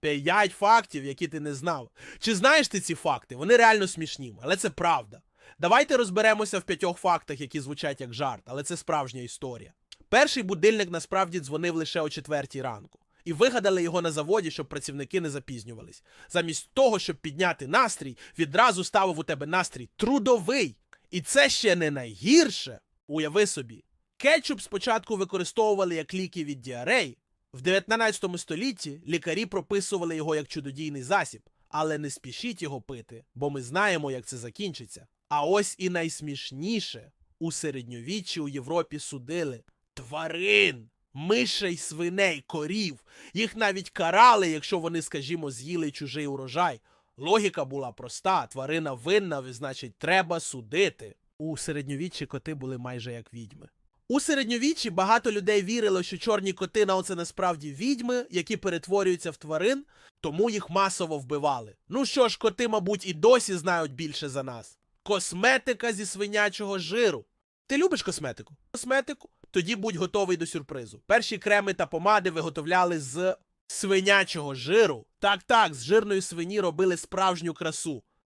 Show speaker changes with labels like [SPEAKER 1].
[SPEAKER 1] П'ять фактів, які ти не знав. Чи знаєш ти ці факти? Вони реально смішні, але це правда. Давайте розберемося в п'ятьох фактах, які звучать як жарт, але це справжня історія. Перший будильник насправді дзвонив лише о четвертій ранку. І вигадали його на заводі, щоб працівники не запізнювались. Замість того, щоб підняти настрій, відразу ставив у тебе настрій трудовий. І це ще не найгірше. Уяви собі, кетчуп спочатку використовували як ліки від діарей. В 19 столітті лікарі прописували його як чудодійний засіб, але не спішіть його пити, бо ми знаємо, як це закінчиться. А ось і найсмішніше у середньовіччі у Європі судили тварин, мишей, свиней, корів. Їх навіть карали, якщо вони, скажімо, з'їли чужий урожай. Логіка була проста: тварина винна, значить, треба судити. У середньовіччі коти були майже як відьми. У середньовіччі багато людей вірило, що чорні коти на це насправді відьми, які перетворюються в тварин, тому їх масово вбивали. Ну що ж, коти, мабуть, і досі знають більше за нас. Косметика зі свинячого жиру. Ти любиш косметику? Косметику? Тоді будь готовий до сюрпризу. Перші креми та помади виготовляли з свинячого жиру. Так, так, з жирної свині робили справжню красу.